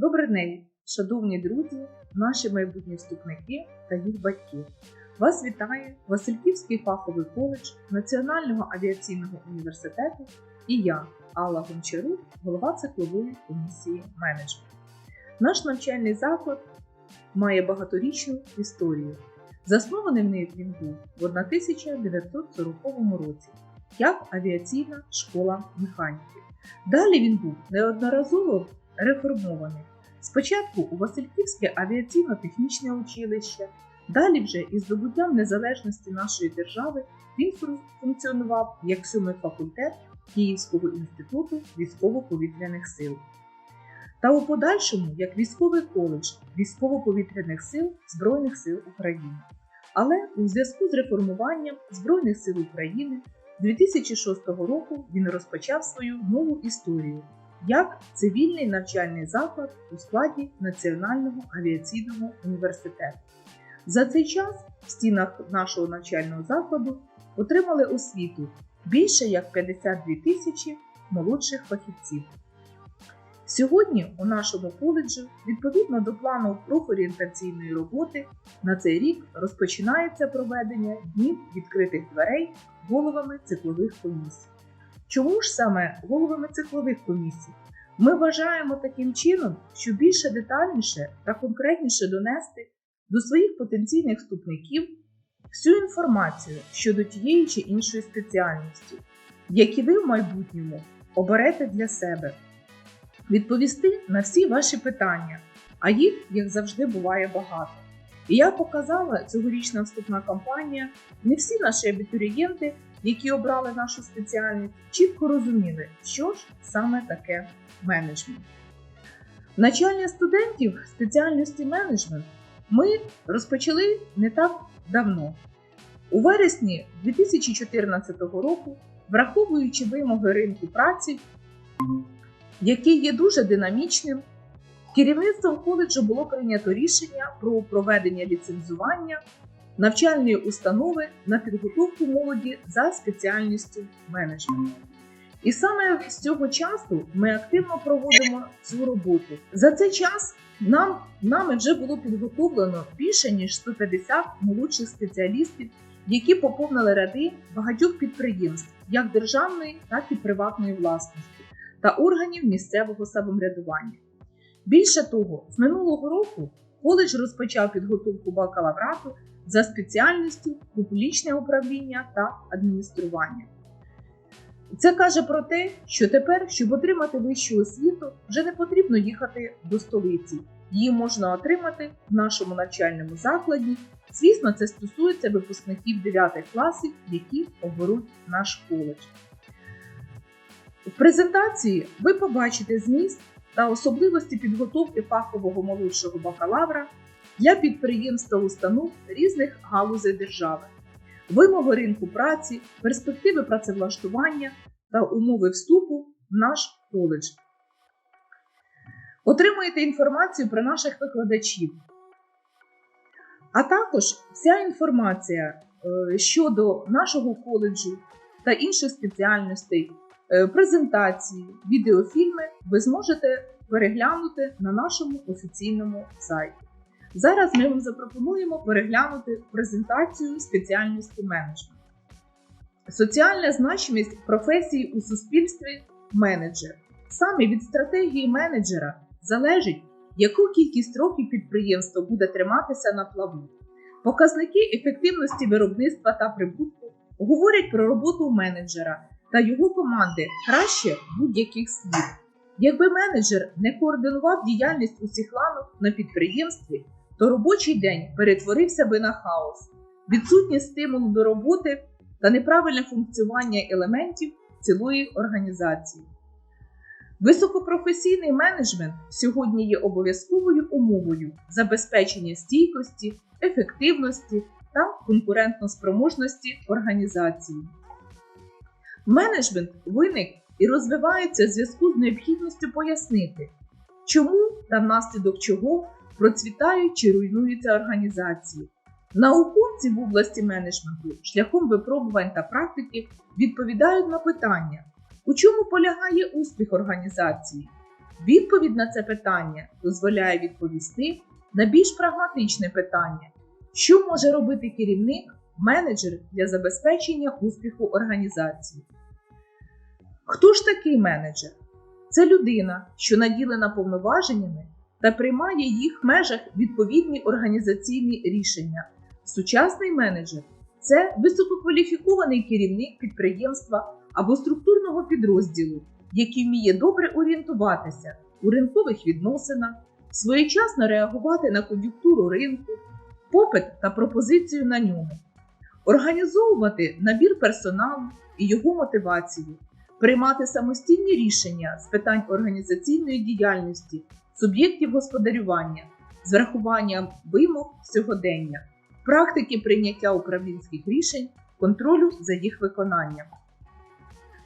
Добрий день, шановні друзі, наші майбутні вступники та їх батьки. Вас вітає Васильківський фаховий коледж Національного авіаційного університету і я, Алла Гончарук, голова циклової комісії менеджменту. Наш навчальний заклад має багаторічну історію. Заснований він був в 1940 році як авіаційна школа механіків. Далі він був неодноразово реформований. Спочатку у Васильківське авіаційно-технічне училище, далі вже із здобуттям незалежності нашої держави він функціонував як сьомий факультет Київського інституту військово-повітряних сил. Та у подальшому як військовий коледж військово-повітряних сил Збройних сил України. Але у зв'язку з реформуванням Збройних сил України 2006 року він розпочав свою нову історію як цивільний навчальний заклад у складі Національного авіаційного університету. За цей час в стінах нашого навчального закладу отримали освіту більше як 52 тисячі молодших фахівців. Сьогодні у нашому коледжі, відповідно до плану профорієнтаційної роботи, на цей рік розпочинається проведення днів відкритих дверей головами циклових комісій. Чому ж саме головами циклових комісій? Ми вважаємо таким чином, що більше детальніше та конкретніше донести до своїх потенційних вступників всю інформацію щодо тієї чи іншої спеціальності, які ви в майбутньому оберете для себе, відповісти на всі ваші питання, а їх, як завжди, буває багато. І я показала цьогорічна вступна кампанія, не всі наші абітурієнти які обрали нашу спеціальність, чітко розуміли, що ж саме таке менеджмент. Навчання студентів спеціальності менеджмент ми розпочали не так давно. У вересні 2014 року, враховуючи вимоги ринку праці, який є дуже динамічним, керівництвом коледжу було прийнято рішення про проведення ліцензування навчальної установи на підготовку молоді за спеціальністю менеджмент. І саме з цього часу ми активно проводимо цю роботу. За цей час нам нами вже було підготовлено більше ніж 150 молодших спеціалістів, які поповнили ряди багатьох підприємств, як державної, так і приватної власності та органів місцевого самоврядування. Більше того, з минулого року коледж розпочав підготовку бакалаврату за спеціальністю публічне управління та адміністрування. Це каже про те, що тепер, щоб отримати вищу освіту, вже не потрібно їхати до столиці. Її можна отримати в нашому навчальному закладі. Звісно, це стосується випускників 9 класів, які оберуть наш коледж. В презентації ви побачите зміст та особливості підготовки фахового молодшого бакалавра для підприємств та установ різних галузей держави, вимоги ринку праці, перспективи працевлаштування та умови вступу в наш коледж. Отримуєте інформацію про наших викладачів. А також вся інформація е, щодо нашого коледжу та інших спеціальностей, е, презентації, відеофільми ви зможете переглянути на нашому офіційному сайті. Зараз ми вам запропонуємо переглянути презентацію спеціальності менеджмент. Соціальна значимість професії у суспільстві менеджер. Саме від стратегії менеджера залежить, яку кількість років підприємство буде триматися на плаву. Показники ефективності виробництва та прибутку говорять про роботу менеджера та його команди краще будь-яких слів. Якби менеджер не координував діяльність усіх ланок на підприємстві, то робочий день перетворився би на хаос, відсутність стимулу до роботи та неправильне функціонування елементів цілої організації. Високопрофесійний менеджмент сьогодні є обов'язковою умовою забезпечення стійкості, ефективності та конкурентноспроможності організації. Менеджмент виник і розвивається в зв'язку з необхідністю пояснити, чому та внаслідок чого процвітають чи руйнуються організації. Науковці в області менеджменту шляхом випробувань та практики відповідають на питання, у чому полягає успіх організації, Відповідь на це питання дозволяє відповісти на більш прагматичне питання, що може робити керівник, менеджер для забезпечення успіху організації. Хто ж такий менеджер? Це людина, що наділена повноваженнями та приймає їх в межах відповідні організаційні рішення. Сучасний менеджер це висококваліфікований керівник підприємства або структурного підрозділу, який вміє добре орієнтуватися у ринкових відносинах, своєчасно реагувати на кон'юнктуру ринку, попит та пропозицію на ньому, організовувати набір персоналу і його мотивацію, приймати самостійні рішення з питань організаційної діяльності, суб'єктів господарювання, з врахуванням вимог сьогодення, практики прийняття управлінських рішень, контролю за їх виконанням.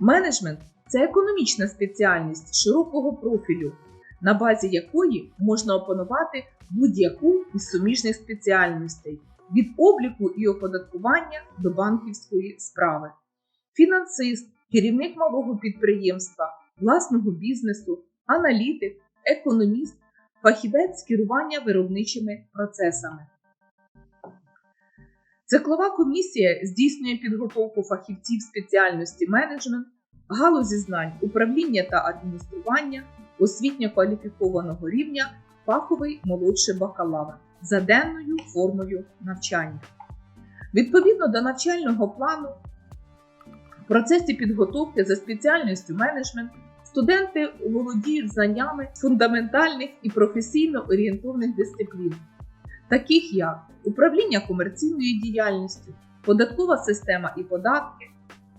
Менеджмент це економічна спеціальність широкого профілю, на базі якої можна опанувати будь-яку із суміжних спеціальностей від обліку і оподаткування до банківської справи. Фінансист, керівник малого підприємства, власного бізнесу, аналітик, економіст, фахівець керування виробничими процесами. Циклова комісія здійснює підготовку фахівців спеціальності менеджмент, галузі знань управління та адміністрування, освітньо кваліфікованого рівня, фаховий молодший бакалавр за денною формою навчання. Відповідно до навчального плану, в процесі підготовки за спеціальністю менеджмент студенти володіють знаннями фундаментальних і професійно орієнтовних дисциплін, таких як управління комерційною діяльністю, податкова система і податки,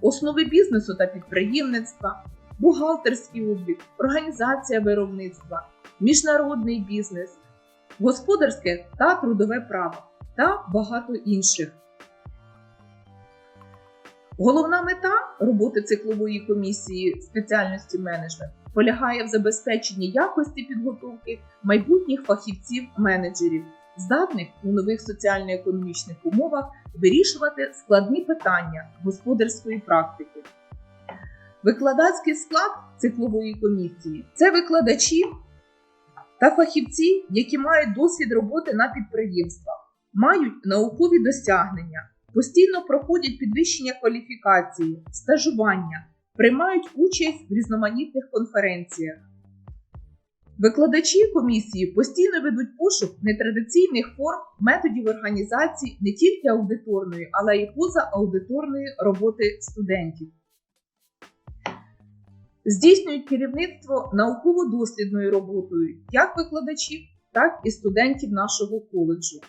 основи бізнесу та підприємництва, бухгалтерський облік, організація виробництва, міжнародний бізнес, господарське та трудове право та багато інших. Головна мета роботи циклової комісії спеціальності менеджмент полягає в забезпеченні якості підготовки майбутніх фахівців-менеджерів, здатних у нових соціально-економічних умовах вирішувати складні питання господарської практики. Викладацький склад циклової комісії це викладачі та фахівці, які мають досвід роботи на підприємствах, мають наукові досягнення, постійно проходять підвищення кваліфікації, стажування, приймають участь в різноманітних конференціях. Викладачі комісії постійно ведуть пошук нетрадиційних форм методів організації не тільки аудиторної, але й позааудиторної роботи студентів. Здійснюють керівництво науково-дослідною роботою як викладачів, так і студентів нашого коледжу.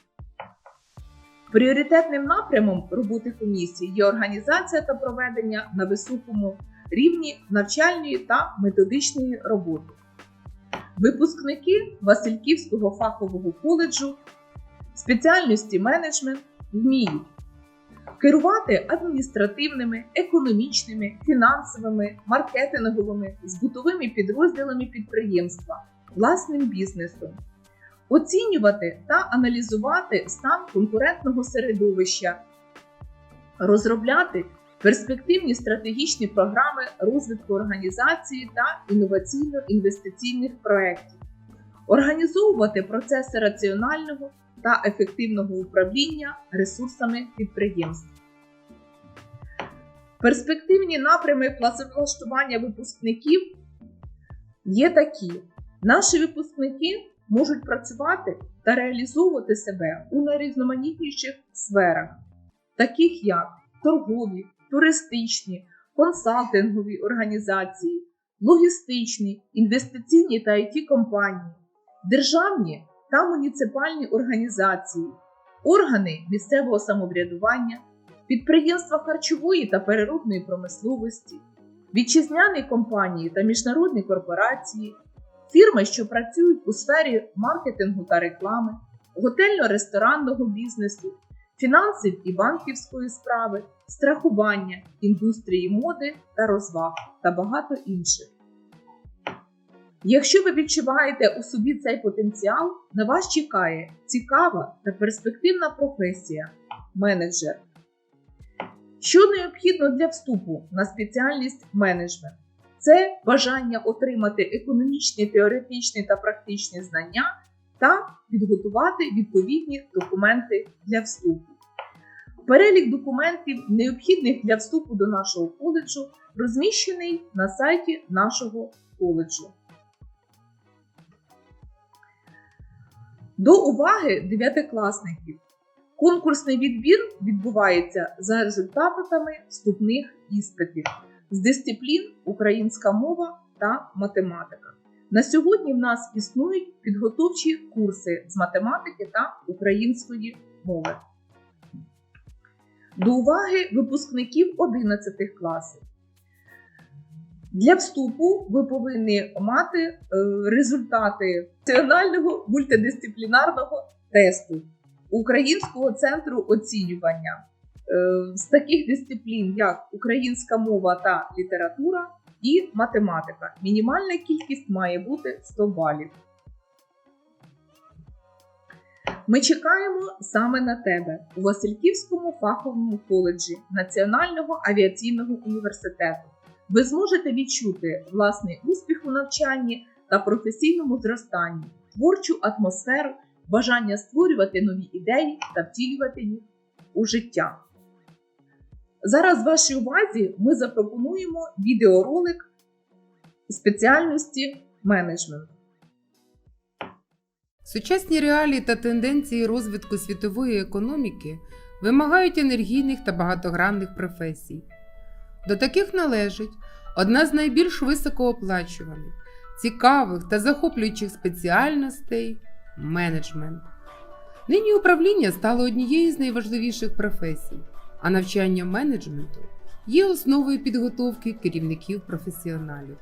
Пріоритетним напрямом роботи комісії є організація та проведення на високому рівні навчальної та методичної роботи. Випускники Васильківського фахового коледжу спеціальності менеджмент вміють керувати адміністративними, економічними, фінансовими, маркетинговими, збутовими підрозділами підприємства, власним бізнесом, оцінювати та аналізувати стан конкурентного середовища, розробляти перспективні стратегічні програми розвитку організації та інноваційно-інвестиційних проєктів, організовувати процеси раціонального та ефективного управління ресурсами підприємств. Перспективні напрями працевлаштування випускників є такі: наші випускники можуть працювати та реалізовувати себе у найрізноманітніших сферах, таких як торгові, туристичні, консалтингові організації, логістичні, інвестиційні та it компанії, державні та муніципальні організації, органи місцевого самоврядування, підприємства харчової та переробної промисловості, вітчизняні компанії та міжнародні корпорації, фірми, що працюють у сфері маркетингу та реклами, готельно-ресторанного бізнесу, фінансів і банківської справи, страхування, індустрії моди та розваг та багато інших. Якщо ви відчуваєте у собі цей потенціал, на вас чекає цікава та перспективна професія менеджер. Що необхідно для вступу на спеціальність менеджмент? Це бажання отримати економічні, теоретичні та практичні знання та підготувати відповідні документи для вступу. Перелік документів, необхідних для вступу до нашого коледжу, розміщений на сайті нашого коледжу. До уваги дев'ятикласників. Конкурсний відбір відбувається за результатами вступних іспитів з дисциплін українська мова та математика. На сьогодні в нас існують підготовчі курси з математики та української мови. До уваги випускників 11 класів. Для вступу ви повинні мати е, результати національного мультидисциплінарного тесту Українського центру оцінювання з таких дисциплін, як українська мова та література і математика. Мінімальна кількість має бути 100 балів. Ми чекаємо саме на тебе у Васильківському фаховому коледжі Національного авіаційного університету. Ви зможете відчути власний успіх у навчанні та професійному зростанні, творчу атмосферу, бажання створювати нові ідеї та втілювати їх у життя. Зараз вашій увазі ми запропонуємо відеоролик спеціальності менеджмент. Сучасні реалії та тенденції розвитку світової економіки вимагають енергійних та багатогранних професій. До таких належить одна з найбільш високооплачуваних, цікавих та захоплюючих спеціальностей менеджмент. Нині управління стало однією з найважливіших професій, а навчання менеджменту є основою підготовки керівників професіоналів.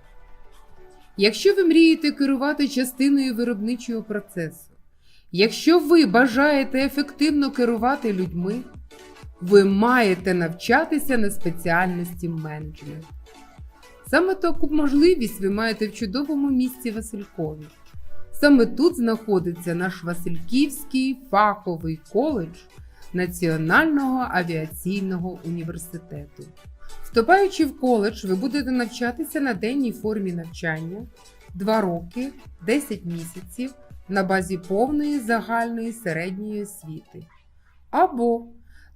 Якщо ви мрієте керувати частиною виробничого процесу, якщо ви бажаєте ефективно керувати людьми, ви маєте навчатися на спеціальності менеджмент. Саме таку можливість ви маєте в чудовому місці Василькові. Саме тут знаходиться наш Васильківський фаховий коледж Національного авіаційного університету. Вступаючи в коледж, ви будете навчатися на денній формі навчання 2 роки 10 місяців на базі повної загальної середньої освіти, або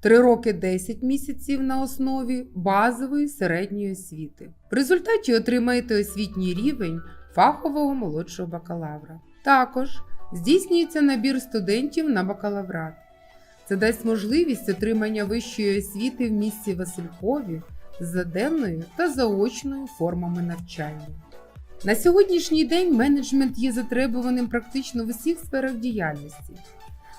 3 роки 10 місяців на основі базової середньої освіти. В результаті отримаєте освітній рівень фахового молодшого бакалавра. Також здійснюється набір студентів на бакалаврат. Це дасть можливість отримання вищої освіти в місті Василькові за денною та заочною формами навчання. На сьогоднішній день менеджмент є затребуваним практично в усіх сферах діяльності.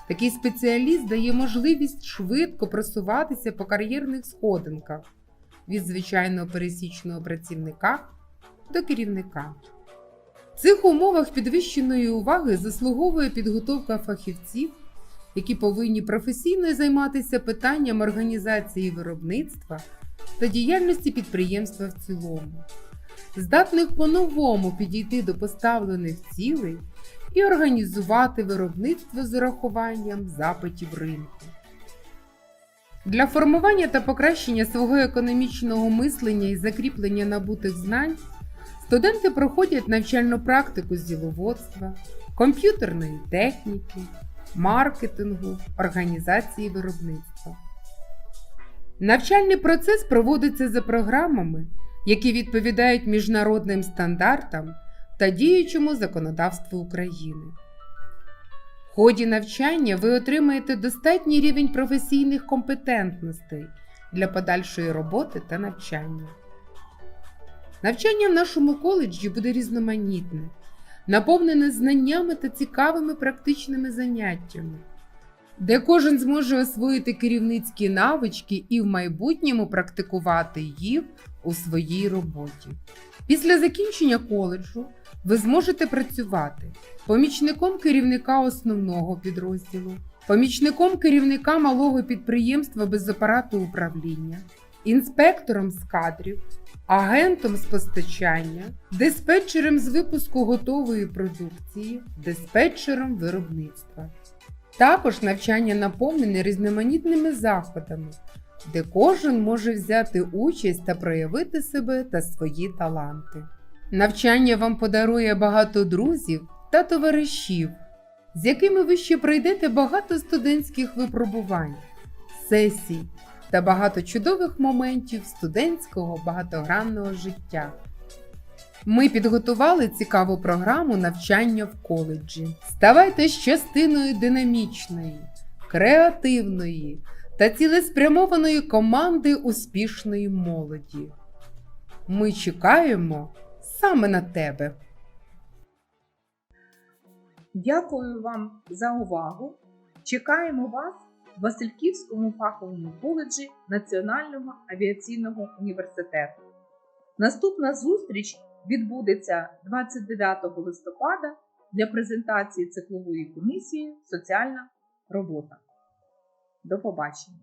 Такий спеціаліст дає можливість швидко просуватися по кар'єрних сходинках від звичайного пересічного працівника до керівника. В цих умовах підвищеної уваги заслуговує підготовка фахівців, які повинні професійно займатися питанням організації виробництва та діяльності підприємства в цілому, здатних по-новому підійти до поставлених цілей і організувати виробництво з урахуванням запитів ринку. Для формування та покращення свого економічного мислення і закріплення набутих знань студенти проходять навчальну практику з діловодства, комп'ютерної техніки, маркетингу, організації виробництва. Навчальний процес проводиться за програмами, які відповідають міжнародним стандартам та діючому законодавству України. В ході навчання ви отримаєте достатній рівень професійних компетентностей для подальшої роботи та навчання. Навчання в нашому коледжі буде різноманітне, наповнене знаннями та цікавими практичними заняттями, де кожен зможе освоїти керівницькі навички і в майбутньому практикувати їх у своїй роботі. Після закінчення коледжу ви зможете працювати помічником керівника основного підрозділу, помічником керівника малого підприємства без апарату управління, інспектором з кадрів, агентом з постачання, диспетчером з випуску готової продукції, диспетчером виробництва. Також навчання наповнене різноманітними заходами, де кожен може взяти участь та проявити себе та свої таланти. Навчання вам подарує багато друзів та товаришів, з якими ви ще пройдете багато студентських випробувань, сесій та багато чудових моментів студентського багатогранного життя. Ми підготували цікаву програму навчання в коледжі. Ставайте частиною динамічної, креативної та цілеспрямованої команди успішної молоді. Ми чекаємо саме на тебе. Дякую вам за увагу. Чекаємо вас Васильківському фаховому коледжі Національного авіаційного університету. Наступна зустріч відбудеться 29 листопада для презентації циклової комісії Соціальна робота. До побачення!